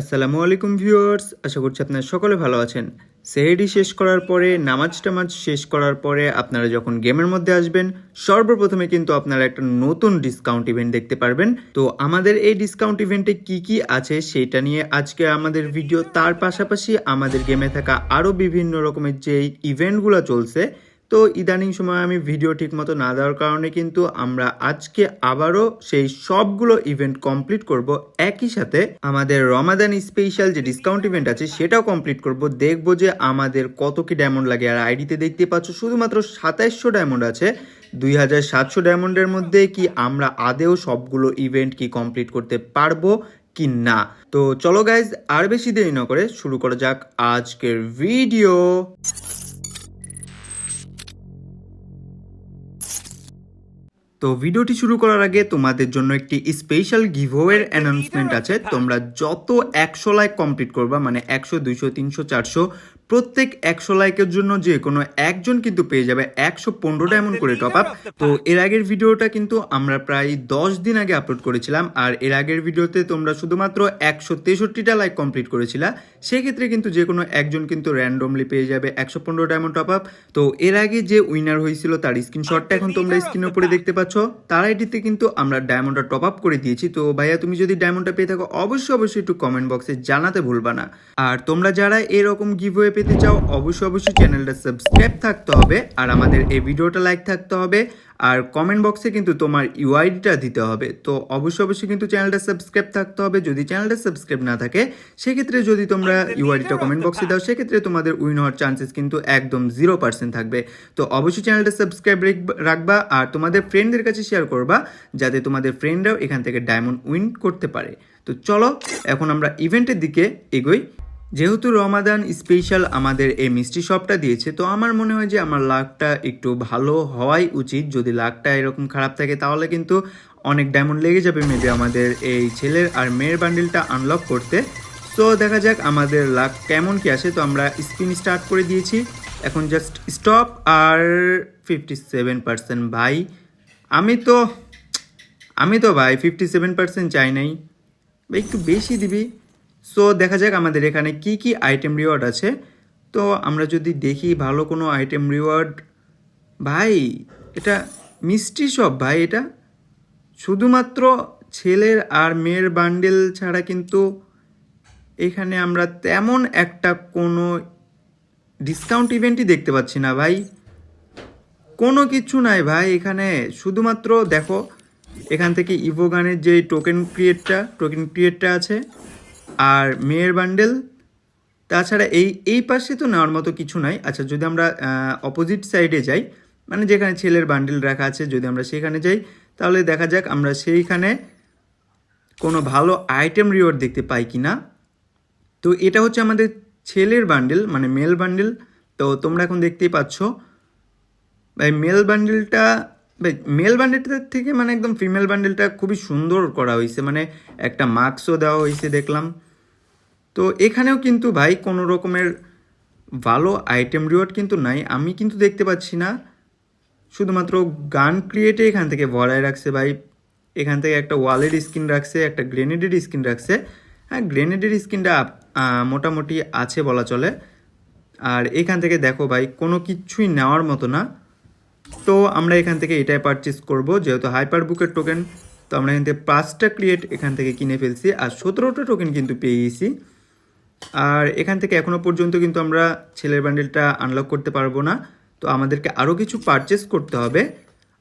আসসালামু আলাইকুম ভিউয়ার্স, আশা করছি আপনারা সকলে ভালো আছেন। সেহেডি শেষ করার পরে, নামাজ টামাজ শেষ করার পরে আপনারা যখন গেমের মধ্যে আসবেন, সর্বপ্রথমে কিন্তু আপনারা একটা নতুন ডিসকাউন্ট ইভেন্ট দেখতে পারবেন। তো আমাদের এই ডিসকাউন্ট ইভেন্টে কি কি আছে সেটা নিয়ে আজকে আমাদের ভিডিও তার পাশাপাশি আমাদের গেমে থাকা আরও বিভিন্ন রকমের যে ইভেন্টগুলো চলছে তো ইদানিং সময় আমি ভিডিও ঠিকমতো না দেওয়ার কারণে কিন্তু আমরা আজকে আবারও সেই সবগুলো ইভেন্ট কমপ্লিট করব। একই সাথে আমাদের রমাদান স্পেশাল যে ডিসকাউন্ট ইভেন্ট আছে, সেটাও কমপ্লিট করব। দেখব যে আমাদের কত কি ডায়মন্ড লাগে। আর আইডিতে দেখতে পাচ্ছ শুধুমাত্র সাতাইশশো ডায়মন্ড আছে। দুই হাজার সাতশো ডায়মন্ডের মধ্যে কি আমরা আদেও সবগুলো ইভেন্ট কি কমপ্লিট করতে পারব কি না? তো চলো গাইজ আর বেশি দেরি না করে শুরু করা যাক আজকের ভিডিও তো ভিডিওটি শুরু করার আগে তোমাদের জন্য একটি স্পেশাল গিভওয়ের অ্যানাউন্সমেন্ট আছে। তোমরা যত একশো লাইক কমপ্লিট করবা মানে একশো দুইশো তিনশো চারশো প্রত্যেক একশো লাইকের জন্য যে কোনো একজন কিন্তু পেয়ে যাবে একশো পনেরোটা এমন করে টপ আপ তো এর আগের ভিডিওটা কিন্তু আমরা প্রায় দশ দিন আগে আপলোড করেছিলাম, আর এর আগের ভিডিওতে তোমরা শুধুমাত্র একশো তেষট্টিটা লাইক কমপ্লিট করেছিলা। সেক্ষেত্রে কিন্তু যে কোনো একজন কিন্তু র্যান্ডমলি পেয়ে যাবে একশো পনেরোটা এমন টপ আপ তো এর আগে যে উইনার হয়েছিল তার স্ক্রিনশটটা এখন তোমরা স্ক্রিনের উপরে দেখতে পাচ্ছ। তার আইডিতে কিন্তু আমরা ডায়মন্ডটা টপ আপ করে দিয়েছি। তো ভাইয়া, তুমি যদি ডায়মন্ডটা পেয়ে থাকো, অবশ্যই অবশ্যই একটু কমেন্ট বক্সে জানাতে ভুলবা না। আর তোমরা যারা এরকম গিভওয়ে পেতে চাও অবশ্যই অবশ্যই চ্যানেলটা সাবস্ক্রাইব থাকতে হবে আর আমাদের এই ভিডিওটা লাইক থাকতে হবে আর কমেন্ট বক্সে কিন্তু তোমার ইউআইডিটা দিতে হবে। তো অবশ্যই অবশ্যই কিন্তু চ্যানেলটা সাবস্ক্রাইব থাকতে হবে। যদি চ্যানেলটা সাবস্ক্রাইব না থাকে সেক্ষেত্রে যদি তোমরা ইউআইডিটা কমেন্ট বক্সে দাও সেক্ষেত্রে তোমাদের উইন হওয়ার চান্সেস কিন্তু একদম জিরো পার্সেন্ট থাকবে। তো অবশ্যই চ্যানেলটা সাবস্ক্রাইব রাখবা আর তোমাদের ফ্রেন্ডদের কাছে শেয়ার করবা যাতে তোমাদের ফ্রেন্ডরাও এখান থেকে ডায়মন্ড উইন করতে পারে। তো চলো এখন আমরা ইভেন্টের দিকে এগোই। যেহেতু রমাদান স্পেশাল আমাদের এই মিষ্টি শপটা দিয়েছে, তো আমার মনে হয় যে আমার লাকটা একটু ভালো হওয়াই উচিত। যদি লাকটা এরকম খারাপ থাকে, তাহলে কিন্তু অনেক ডায়মন্ড লেগে যাবে মেবি আমাদের এই ছেলের আর মেয়ের বান্ডিলটা আনলক করতে। তো দেখা যাক আমাদের লাক কেমন কি আসে। তো আমরা স্পিন স্টার্ট করে দিয়েছি। এখন জাস্ট স্টপ আর ফিফটি সেভেন পার্সেন্ট ভাই আমি তো আমি তো ভাই ফিফটি সেভেন পার্সেন্ট চাই নাই। ভাই একটু বেশি দিবি। সো দেখা যাক আমাদের এখানে কি কি আইটেম রিওয়ার্ড আছে। তো আমরা যদি দেখি ভালো কোনো আইটেম রিওয়ার্ড ভাই, এটা মিষ্টি সব ভাই, এটা শুধুমাত্র ছেলের আর মেয়ের বান্ডেল ছাড়া কিন্তু এখানে আমরা তেমন একটা কোনো ডিসকাউন্ট ইভেন্টই দেখতে পাচ্ছি না, ভাই। কোনো কিছু নাই, ভাই, এখানে শুধুমাত্র দেখো, এখান থেকে ইভোগানের যে টোকেন ক্রিয়েটটা টোকেন ক্রিয়েটটা আছে আর মেয়ের বান্ডেল তাছাড়া এই এই পাশে তো নেওয়ার মতো কিছু নাই। আচ্ছা যদি আমরা অপোজিট সাইডে যাই মানে যেখানে ছেলের বান্ডেল রাখা আছে, যদি আমরা সেখানে যাই, তাহলে দেখা যাক আমরা সেইখানে কোনো ভালো আইটেম রিওয়ার্ড দেখতে পাই কি না তো এটা হচ্ছে আমাদের ছেলের বান্ডেল মানে মেল বান্ডেল তো তোমরা এখন দেখতেই পাচ্ছ, ভাই মেল বান্ডেলটা ভাই মেল বান্ডেলটার থেকে মানে একদম ফিমেল বান্ডেলটা খুবই সুন্দর করা হয়েছে। মানে একটা মাস্কও দেওয়া হয়েছে, দেখলাম। তো এখানেও কিন্তু ভাই কোনো রকমের ভালো আইটেম রিওয়ার্ড কিন্তু নাই। আমি কিন্তু দেখতে পাচ্ছি না। শুধুমাত্র গান ক্রিয়েটে এখান থেকে ভরায় রাখছে ভাই। এখান থেকে একটা ওয়ালের স্কিন রাখছে, একটা গ্রেনেডের স্কিন রাখছে। হ্যাঁ গ্রেনেডের স্কিনটা মোটামুটি আছে বলা চলে। আর এখান থেকে দেখো ভাই, কোনো কিছুই নেওয়ার মতো না। তো আমরা এখান থেকে এটাই পারচেস করব। যেহেতু হাইপার বুকের টোকেন তো আমরা এখান থেকে পাঁচটা ক্রিয়েট এখান থেকে কিনে ফেলছি। আর সতেরোটা টোকেন কিন্তু পেয়ে গেছি। আর এখান থেকে এখনও পর্যন্ত কিন্তু আমরা ছেলের বান্ডেলটা আনলক করতে পারব না। তো আমাদেরকে আরও কিছু পারচেস করতে হবে।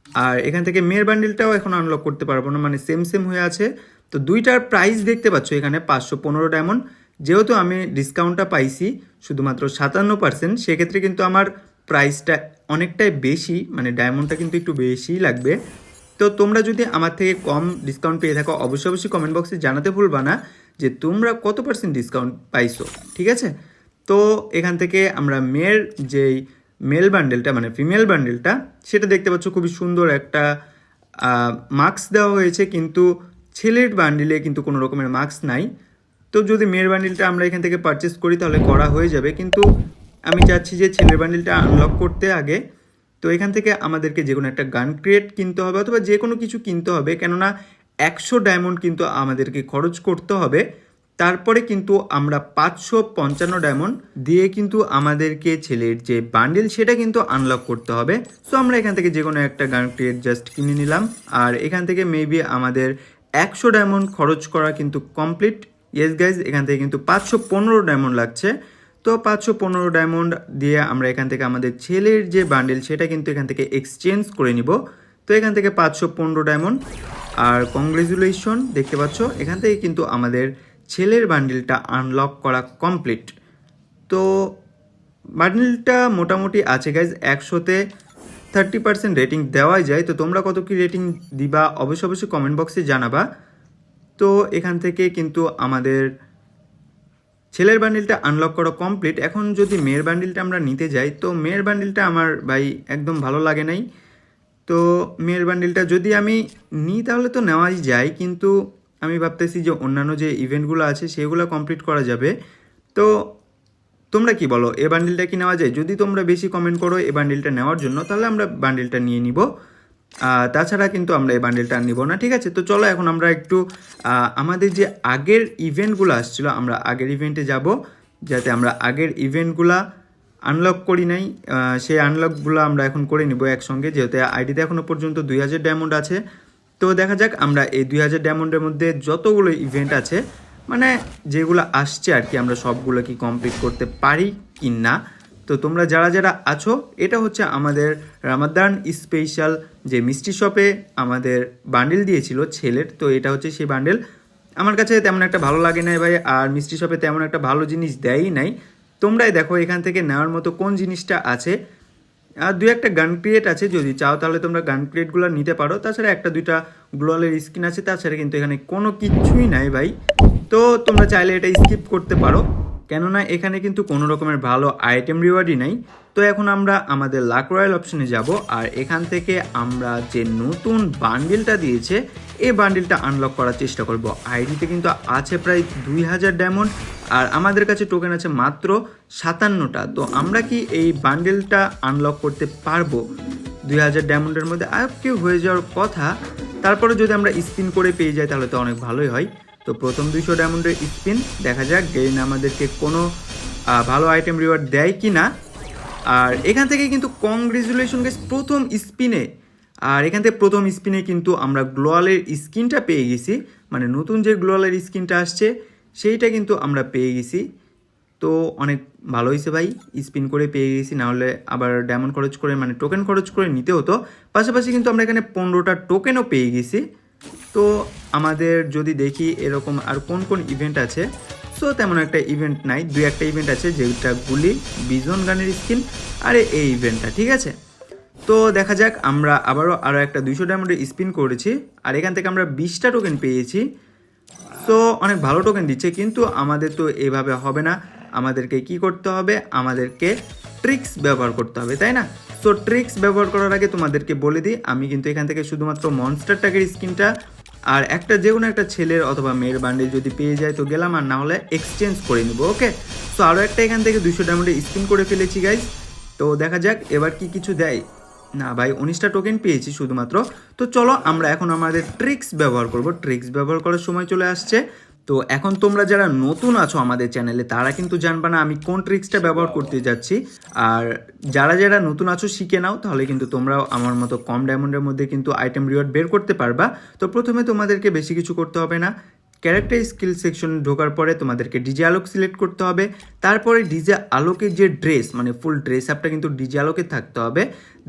আর এখান থেকে মেয়ের বান্ডেলটাও এখন আনলক করতে পারব না মানে সেম সেম হয়ে আছে। তো দুইটার প্রাইস দেখতে পাচ্ছ এখানে পাঁচশো পনেরো ডায়মন্ড যেহেতু আমি ডিসকাউন্টটা পাইছি শুধুমাত্র সাতান্ন পার্সেন্ট সেক্ষেত্রে কিন্তু আমার প্রাইসটা অনেকটাই বেশি মানে ডায়মন্ডটা কিন্তু একটু বেশিই লাগবে। তো তোমরা যদি আমার থেকে কম ডিসকাউন্ট পেয়ে থাকো, অবশ্যই অবশ্যই কমেন্ট বক্সে জানাতে ভুলবা না। যে তোমরা কত পার্সেন্ট ডিসকাউন্ট পাইছো, ঠিক আছে? তো এখান থেকে আমরা মেয়ের যেই মেল বান্ডেলটা মানে ফিমেল বান্ডেলটা সেটা দেখতে পাচ্ছ খুবই সুন্দর একটা মার্কস দেওয়া হয়েছে, কিন্তু ছেলের বান্ডিলে কিন্তু কোনো রকমের মার্কস নাই। তো যদি মেয়ের বান্ডিলটা আমরা এখান থেকে পারচেস করি, তাহলে করা হয়ে যাবে, কিন্তু আমি চাচ্ছি যে ছেলের বান্ডিলটা আনলক করতে আগে। তো এখান থেকে আমাদেরকে যে কোনো একটা গান ক্রিয়েট কিনতে হবে, অথবা যে কোনো কিছু কিনতে হবে, কেননা একশো ডায়মন্ড কিন্তু আমাদেরকে খরচ করতে হবে। তারপরে কিন্তু আমরা পাঁচশো পঞ্চান্ন ডায়মন্ড দিয়ে কিন্তু আমাদেরকে ছেলের যে বান্ডেল, সেটা কিন্তু আনলক করতে হবে। সো আমরা এখান থেকে যে কোনো একটা গান ক্রিয়েট জাস্ট কিনে নিলাম। আর এখান থেকে মেবি আমাদের একশো ডায়মন্ড খরচ করা কিন্তু কমপ্লিট ইয়েস গাইজ এখান থেকে কিন্তু পাঁচশো পনেরো ডায়মন্ড লাগছে। তো পাঁচশো পনেরো ডায়মন্ড দিয়ে আমরা এখান থেকে আমাদের ছেলের যে বান্ডেল, সেটা কিন্তু এখান থেকে এক্সচেঞ্জ করে নিব। তো এখান থেকে পাঁচশো পনেরো ডায়মন্ড। আর কংগ্রেচুলেশন দেখতে পাচ্ছ, এখান থেকে কিন্তু আমাদের ছেলের বান্ডিলটা আনলক করা কমপ্লিট তো বান্ডিলটা মোটামুটি আছে গাইজ একশোতে থার্টি পার্সেন্ট রেটিং দেওয়াই যায়। তো তোমরা কত কি রেটিং দিবা অবশ্যই অবশ্যই কমেন্ট বক্সে জানাবা। তো এখান থেকে কিন্তু আমাদের ছেলের বান্ডিলটা আনলক করা কমপ্লিট এখন যদি মেয়ের বান্ডিলটা আমরা নিতে যাই, তো মেয়ের বান্ডিলটা আমার ভাই একদম ভালো লাগে নাই। তো মেয়ের বান্ডিলটা যদি আমি নিই তাহলে তো নেওয়াই যায়, কিন্তু আমি ভাবতেছি যে অন্যান্য যে ইভেন্টগুলো আছে সেগুলো কমপ্লিট করা যাবে। তো তোমরা কি বলো, এ বান্ডিলটা কি নেওয়া যায়? যদি তোমরা বেশি কমেন্ট করো এ বান্ডিলটা নেওয়ার জন্য, তাহলে আমরা বান্ডিলটা নিয়ে নিব। তাছাড়া কিন্তু আমরা এই বান্ডিলটা নিব না, ঠিক আছে? তো চলো এখন আমরা একটু আমাদের যে আগের ইভেন্টগুলো আসছিল, আমরা আগের ইভেন্টে যাব, যাতে আমরা আগের ইভেন্টগুলা আনলক করি নাই সেই আনলকগুলো আমরা এখন করে নিব একসঙ্গে, যেহেতু আইডিতে এখনও পর্যন্ত দুই হাজার ডায়মন্ড আছে। তো দেখা যাক আমরা এই দুই হাজার ডায়মন্ডের মধ্যে যতগুলো ইভেন্ট আছে মানে যেগুলো আসছে আর কি, আমরা সবগুলো কি কমপ্লিট করতে পারি কি না। তো তোমরা যারা যারা আছো, এটা হচ্ছে আমাদের রামাদান স্পেশাল যে মিষ্টি শপে আমাদের বান্ডেল দিয়েছিল ছেলের, তো এটা হচ্ছে সেই বান্ডেল আমার কাছে তেমন একটা ভালো লাগে নাই ভাই, আর মিষ্টি শপে তেমন একটা ভালো জিনিস দেয়ই নাই। তোমরাই দেখো এখান থেকে নেওয়ার মতো কোন জিনিসটা আছে। আর দু একটা গান ক্রিয়েট আছে, যদি চাও তাহলে তোমরা গান ক্রিয়েটগুলো নিতে পারো। তাছাড়া একটা দুইটা গ্লোয়ালের স্কিন আছে, তাছাড়া কিন্তু এখানে কোনো কিছুই নাই ভাই। তো তোমরা চাইলে এটা স্কিপ করতে পারো। কেননা এখানে কিন্তু কোনো রকমের ভালো আইটেম রিওয়ার্ডই নাই। তো এখন আমরা আমাদের লাক রয়্যাল অপশনে যাব, আর এখান থেকে আমরা যে নতুন বান্ডিলটা দিয়েছে, এই বান্ডিলটা আনলক করার চেষ্টা করব। আইডিতে কিন্তু আছে প্রায় দুই হাজার ডায়মন্ড আর আমাদের কাছে টোকেন আছে মাত্র সাতান্নটা। তো আমরা কি এই বান্ডিলটা আনলক করতে পারব? দুই হাজার ডায়মন্ডের মধ্যে আর কেউ হয়ে যাওয়ার কথা, তারপরে যদি আমরা স্পিন করে পেয়ে যাই, তাহলে তো অনেক ভালোই হয়। তো প্রথম দুইশো ডায়মন্ডের স্পিন, দেখা যাক, গেইন আমাদেরকে কোনো ভালো আইটেম রিওয়ার্ড দেয় কি না আর এখান থেকে কিন্তু কংগ্রেচুলেশন গেস প্রথম স্পিনে। আর এখান থেকে প্রথম স্পিনে কিন্তু আমরা গ্লোয়ালের স্কিনটা পেয়ে গেছি। মানে নতুন যে গ্লোয়ালের স্কিনটা আসছে, সেইটা কিন্তু আমরা পেয়ে গেছি। তো অনেক ভালো হয়েছে ভাই, স্পিন করে পেয়ে গেছি। নাহলে আবার ডায়মন্ড খরচ করে মানে টোকেন খরচ করে নিতে হতো। পাশাপাশি কিন্তু আমরা এখানে পনেরোটা টোকেনও পেয়ে গেছি। তো আমাদের যদি দেখি এরকম আর কোন কোন ইভেন্ট আছে সো তেমন একটা ইভেন্ট নাই, দুই একটা ইভেন্ট আছে যেটা গুলি, বিজন গানের স্কিন আর এই ইভেন্টটা ঠিক আছে? তো দেখা যাক, আমরা আবারও আরও একটা দুইশো ডায়মন্ডের স্পিন করেছি, আর এখান থেকে আমরা বিশটা টোকেন পেয়েছি। তো অনেক ভালো টোকেন দিচ্ছে, কিন্তু আমাদের তো এভাবে হবে না। আমাদেরকে কি করতে হবে? আমাদেরকে ট্রিক্স ব্যবহার করতে হবে, তাই না? সো ট্রিক্স ব্যবহার করার আগে তোমাদেরকে বলে দিই, আমি কিন্তু এখান থেকে শুধুমাত্র মনস্টার টাকের স্কিনটা আর একটা যে কোনো একটা ছেলের অথবা মেয়ের বান্ডেল যদি পেয়ে যায় তো গেলাম, আর না হলে এক্সচেঞ্জ করে নিব ওকে সো আরও একটা এখান থেকে দুশো ডায়মন্ডে স্পিন করে ফেলেছি গাইজ তো দেখা যাক, এবার কি কিছু দেয়। না ভাই, উনিশটা টোকেন পেয়েছি শুধুমাত্র। তো চলো, আমরা এখন আমাদের ট্রিক্স ব্যবহার করব। ট্রিক্স ব্যবহার করার সময় চলে আসছে। তো এখন তোমরা যারা নতুন আছো আমাদের চ্যানেলে তারা কিন্তু জানবা না আমি কোন ট্রিক্সটা ব্যবহার করতে যাচ্ছি। আর যারা যারা নতুন আছো, শিখে নাও, তাহলে কিন্তু তোমরাও আমার মতো কম ডায়মন্ডের মধ্যে কিন্তু আইটেম রিওয়ার্ড বের করতে পারবা। তো প্রথমে তোমাদেরকে বেশি কিছু করতে হবে না। ক্যারেক্টার স্কিল সেকশন ঢোকার পরে তোমাদেরকে ডিজে আলোক সিলেক্ট করতে হবে। তারপরে ডিজে আলোকের যে ড্রেস মানে ফুল ড্রেস আপটা কিন্তু ডিজে আলোকে থাকতে হবে।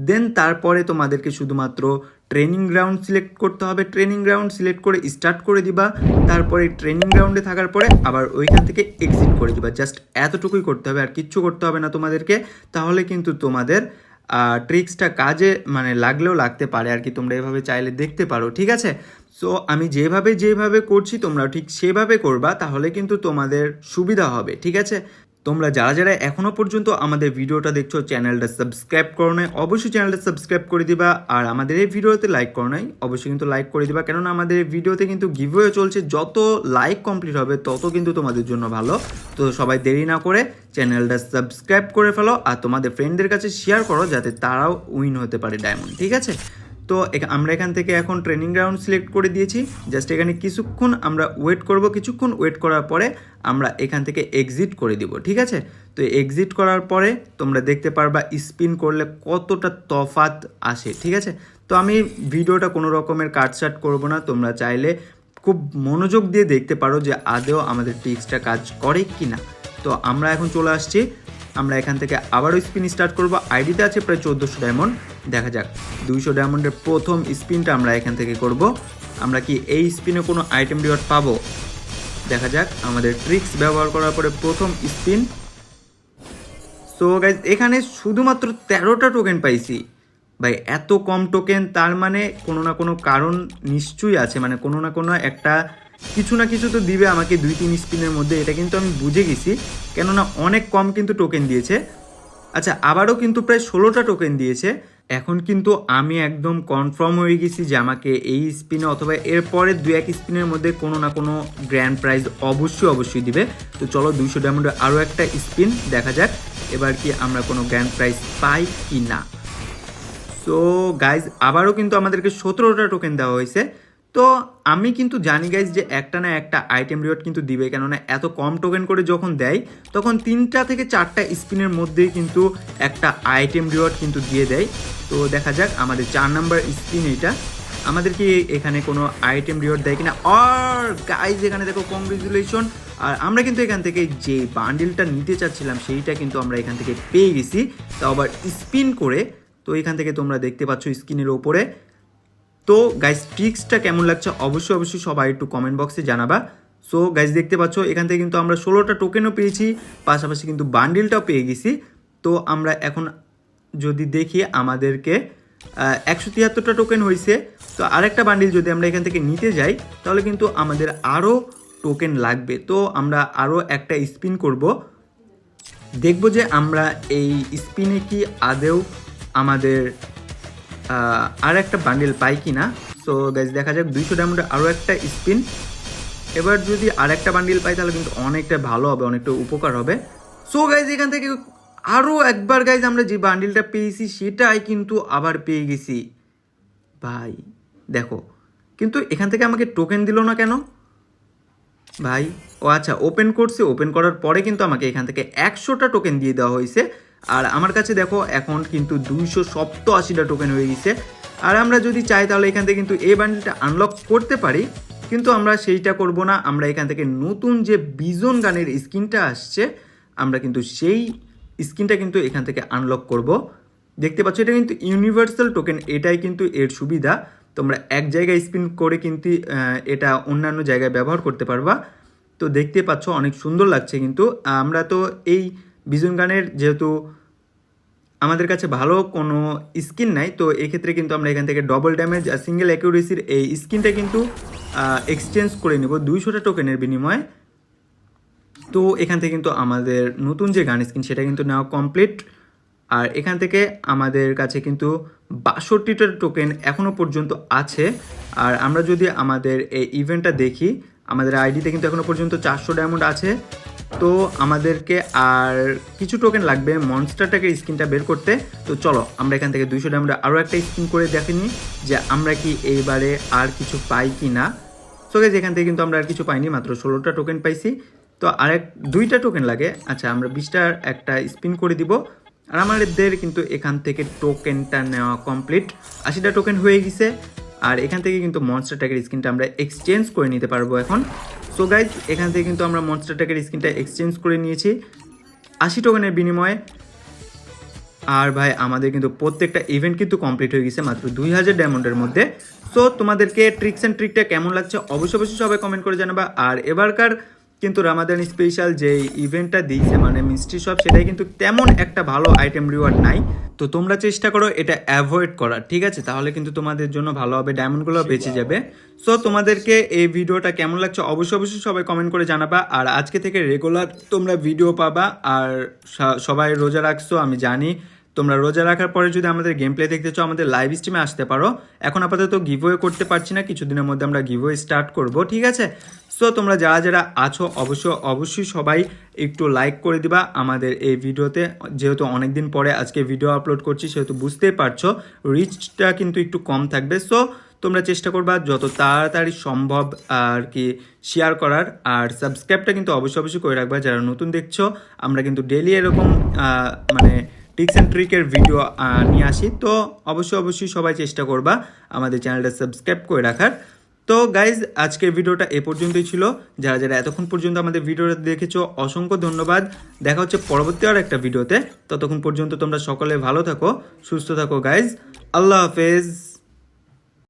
দেন তারপরে তোমাদেরকে শুধুমাত্র ট্রেনিং গ্রাউন্ড সিলেক্ট করতে হবে। ট্রেনিং গ্রাউন্ড সিলেক্ট করে স্টার্ট করে দিবা। তারপরে ট্রেনিং গ্রাউন্ডে থাকার পরে আবার ওইখান থেকে এক্সিট করে দিবা। জাস্ট এতটুকুই করতে হবে, আর কিচ্ছু করতে হবে না তোমাদেরকে। তাহলে কিন্তু তোমাদের ট্রিক্সটা কাজে মানে লাগলেও লাগতে পারে, আর কি তোমরা এভাবে চাইলে দেখতে পারো। ঠিক আছে? সো আমি যেভাবে যেভাবে করছি, তোমরা ঠিক সেভাবে করবা, তাহলে কিন্তু তোমাদের সুবিধা হবে, ঠিক আছে? তোমরা যারা যারা এখনও পর্যন্ত আমাদের ভিডিওটা দেখছ, চ্যানেলটা সাবস্ক্রাইব করো নাই, অবশ্যই চ্যানেলটা সাবস্ক্রাইব করে দিবা, আর আমাদের এই ভিডিওতে লাইক করো নাই, অবশ্যই কিন্তু লাইক করে দিবা, কেননা আমাদের এই ভিডিওতে কিন্তু গিভওয়ে চলছে, যত লাইক কমপ্লিট হবে, তত কিন্তু তোমাদের জন্য ভালো। তো সবাই দেরি না করে চ্যানেলটা সাবস্ক্রাইব করে ফেলো, আর তোমাদের ফ্রেন্ডদের কাছে শেয়ার করো, যাতে তারাও উইন হতে পারে ডায়মন্ড ঠিক আছে? তো আমরা এখান থেকে এখন ট্রেনিং গ্রাউন্ড সিলেক্ট করে দিয়েছি। জাস্ট এখানে কিছুক্ষণ আমরা ওয়েট করব। কিছুক্ষণ ওয়েট করার পরে আমরা এখান থেকে এক্সিট করে দিব, ঠিক আছে? তো এক্সিট করার পরে তোমরা দেখতে পারবা স্পিন করলে কতটা তফাত আসে, ঠিক আছে? তো আমি ভিডিওটা কোনো রকমের কাটসাট করব না। তোমরা চাইলে খুব মনোযোগ দিয়ে দেখতে পারো যে আদেও আমাদের ট্রিক্সটা কাজ করে কি না তো আমরা এখন চলে আসছি আমরা এখান থেকে আবারও স্পিন স্টার্ট করব। আইডিতে আছে প্রায় চোদ্দোশো ডায়মন্ড। দেখা যাক, দুইশো ডায়মন্ডের প্রথম স্পিনটা আমরা এখান থেকে করব। আমরা কি এই স্পিনে কোনো আইটেম রিওয়ার্ড পাবো? দেখা যাক, আমাদের ট্রিক্স ব্যবহার করার পরে প্রথম স্পিন। সো গাইজ এখানে শুধুমাত্র তেরোটা টোকেন পাইছি। ভাই, এত কম টোকেন, তার মানে কোনো না কোনো কারণ নিশ্চয়ই আছে। মানে কোনো না কোনো একটা কিছু না কিছু তো দিবে আমাকে দুই, তিন স্পিনের মধ্যে, এটা কিন্তু আমি বুঝে গেছি। কেননা অনেক কম কিন্তু টোকেন দিয়েছে। আচ্ছা আবারও কিন্তু প্রায় ষোলোটা টোকেন দিয়েছে। এখন কিন্তু আমি একদম কনফার্ম হয়ে গেছি যে আমাকে এই স্পিনে অথবা এরপরে দু এক স্পিনের মধ্যে কোনো না কোনো গ্র্যান্ড প্রাইজ অবশ্যই অবশ্যই দিবে। তো চলো দুইশো ডায়মন্ডের আরও একটা স্পিন দেখা যাক, এবার কি আমরা কোনো গ্র্যান্ড প্রাইজ পাই কি না সো গাইজ আবারও কিন্তু আমাদেরকে সতেরোটা টোকেন দেওয়া হয়েছে। তো আমি কিন্তু জানি গাইজ যে একটা না একটা আইটেম রিওয়ার্ড কিন্তু দিবে, কেননা এত কম টোকেন করে যখন দেয়, তখন তিনটা থেকে চারটা স্পিনের মধ্যেই কিন্তু একটা আইটেম রিওয়ার্ড কিন্তু দিয়ে দেয়। তো দেখা যাক আমাদের চার নাম্বার স্পিন এইটা। আমাদের কি এখানে কোনো আইটেম রিওয়ার্ড দেয় কিনা? আর গাইজ এখানে দেখো কংগ্রেচুলেশন আর আমরা কিন্তু এখান থেকে যে বান্ডিলটা নিতে চাচ্ছিলাম, সেইটা কিন্তু আমরা এখান থেকে পেয়ে গেছি। তাও আবার স্পিন করে, তো এখান থেকে তোমরা দেখতে পাচ্ছ স্ক্রিনের ওপরে। তো গাইজ ট্রিক্সটা কেমন লাগছে অবশ্যই অবশ্যই সবাই একটু কমেন্ট বক্সে জানাবা। সো গাইজ দেখতে পাচ্ছ, এখান থেকে কিন্তু আমরা ষোলোটা টোকেনও পেয়েছি, পাশাপাশি কিন্তু বান্ডিলটাও পেয়ে গেছি। তো আমরা এখন যদি দেখি আমাদেরকে একশো তিয়াত্তরটা টোকেন হয়েছে। তো আরেকটা বান্ডিল যদি আমরা এখান থেকে নিতে যাই, তাহলে কিন্তু আমাদের আরও টোকেন লাগবে। তো আমরা আরও একটা স্পিন করব। দেখব যে আমরা এই স্পিনে কি আদেও আমাদের আর একটা বান্ডেল পাই কি না সো গাইজ দেখা যাক, দুইশো ডায়মন্ডে আরও একটা স্পিন এবার যদি আর একটা বান্ডিল পাই, তাহলে কিন্তু অনেকটা ভালো হবে, অনেকটা উপকার হবে। সো গাইজ এখান থেকে আরও একবার গাইজ আমরা যে বান্ডিলটা পেয়েছি, সেটাই কিন্তু আবার পেয়ে গেছি। ভাই, দেখো, কিন্তু এখান থেকে আমাকে টোকেন দিল না কেন? ভাই, ও আচ্ছা ওপেন করছি ওপেন করার পরে কিন্তু আমাকে এখান থেকে একশোটা টোকেন দিয়ে দেওয়া হয়েছে। আর আমার কাছে দেখো এখন কিন্তু দুইশো সপ্তআশিটা টোকেন হয়ে গেছে। আর আমরা যদি চাই তাহলে এখান থেকে কিন্তু এই বান্ডেলটা আনলক করতে পারি, কিন্তু আমরা সেইটা করব না। আমরা এখান থেকে নতুন যে বিজন গানের স্কিনটা আসছে, আমরা কিন্তু সেই স্কিনটা কিন্তু এখান থেকে আনলক করব। দেখতে পাচ্ছ, এটা কিন্তু ইউনিভার্সাল টোকেন এটাই কিন্তু এর সুবিধা। তোমরা এক জায়গায় স্পিন করে কিন্তু এটা অন্যান্য জায়গায় ব্যবহার করতে পারবা। তো দেখতে পাচ্ছ, অনেক সুন্দর লাগছে কিন্তু। আমরা তো এই বিজন গানের যেহেতু আমাদের কাছে ভালো কোনো স্কিন নাই, তো এক্ষেত্রে কিন্তু আমরা এখান থেকে ডবল ড্যামেজ আর সিঙ্গেল অ্যাকিউরেসির এই স্কিনটা কিন্তু এক্সচেঞ্জ করে নেব দুইশোটা টোকেনের বিনিময়ে। তো এখান থেকে কিন্তু আমাদের নতুন যে গান স্কিন সেটা কিন্তু নেওয়া কমপ্লিট আর এখান থেকে আমাদের কাছে কিন্তু বাষট্টিটা টোকেন এখনও পর্যন্ত আছে। আর আমরা যদি আমাদের এই ইভেন্টটা দেখি, আমাদের আইডিতে কিন্তু এখনও পর্যন্ত চারশো ডায়মন্ড আছে। তো আমাদেরকে আর কিছু টোকেন লাগবে মনস্টারটাকে স্কিনটা বের করতে। তো চলো, আমরা এখান থেকে দুইশো ডায়মন্ডে আরও একটা স্কিন করে দেখিনি যে আমরা কি এইবারে আর কিছু পাই কি না সো গেছে এখান থেকে কিন্তু আমরা আর কিছু পাইনি, মাত্র ষোলোটা টোকেন পাইছি। তো আরেক দুইটা টোকেন লাগে। আচ্ছা আমরা বিশটার একটা স্পিন করে দিব। আর আমাদের কিন্তু এখান থেকে টোকেনটা নেওয়া কমপ্লিট আশিটা টোকেন হয়ে গেছে। আর এখান থেকে কিন্তু মনস্টার ট্যাগের স্কিনটা আমরা এক্সচেঞ্জ করে নিতে পারব এখন। সো গাইজ এখান থেকে কিন্তু আমরা মনস্টার ট্যাকের স্ক্রিনটা এক্সচেঞ্জ করে নিয়েছি। আশি টোকেনের বিনিময়ে। আর ভাই, আমাদের কিন্তু প্রত্যেকটা ইভেন্ট কিন্তু কমপ্লিট হয়ে গেছে মাত্র দুই হাজার ডায়মন্ডের মধ্যে। সো তোমাদেরকে ট্রিক্স অ্যান্ড ট্রিকটা কেমন লাগছে অবশ্যই অবশ্যই সবাই কমেন্ট করে জানাবা। আর এবারকার কিন্তু রামাদান স্পেশাল যে ইভেন্টটা দিয়েছে মানে মিষ্টি শপ সেটাই কিন্তু তেমন একটা ভালো আইটেম রিওয়ার্ড নাই। তো তোমরা চেষ্টা করো এটা অ্যাভয়েড করার ঠিক আছে? তাহলে কিন্তু তোমাদের জন্য ভালো হবে ডায়মন্ডগুলো বেঁচে যাবে। সো তোমাদেরকে এই ভিডিওটা কেমন লাগছে অবশ্যই অবশ্যই সবাই কমেন্ট করে জানাবা। আর আজকে থেকে রেগুলার তোমরা ভিডিও পাবা। আর সবাই রোজা রাখছো আমি জানি। তোমরা রোজা রাখার পরে যদি আমাদের গেম প্লে দেখতে চাও আমাদের লাইভ স্ট্রিমে আসতে পারো। এখন আপাতত গিভওয়ে করতে পারছি না কিছুদিনের মধ্যে আমরা গিভওয়ে স্টার্ট করব ঠিক আছে? সো তোমরা যারা যারা আছো অবশ্য অবশ্যই সবাই একটু লাইক করে দিবা আমাদের এই ভিডিওতে। যেহেতু অনেক দিন পরে আজকে ভিডিও আপলোড করছি, সেহেতু বুঝতেই পারছ রিচটা কিন্তু একটু কম থাকবে। সো তোমরা চেষ্টা করবা যত তাড়াতাড়ি সম্ভব আর কি শেয়ার করার। আর সাবস্ক্রাইবটা কিন্তু অবশ্যই অবশ্যই করে রাখবা। যারা নতুন দেখছ, আমরা কিন্তু ডেলি এরকম মানে টিক্স অ্যান্ড ট্রিকের ভিডিও নিয়ে আসি। তো, অবশ্যই অবশ্যই সবাই চেষ্টা করবা আমাদের চ্যানেলটা সাবস্ক্রাইব করে রাখার। তো গাইজ আজকের ভিডিওটা এ পর্যন্তই ছিল। যারা যারা এতক্ষণ পর্যন্ত আমাদের ভিডিওটা দেখেছ, অসংখ্য ধন্যবাদ। দেখা হচ্ছে পরবর্তী আর একটা ভিডিওতে। ততক্ষণ পর্যন্ত তোমরা সকলে ভালো থাকো, সুস্থ থাকো গাইজ আল্লাহ হাফেজ।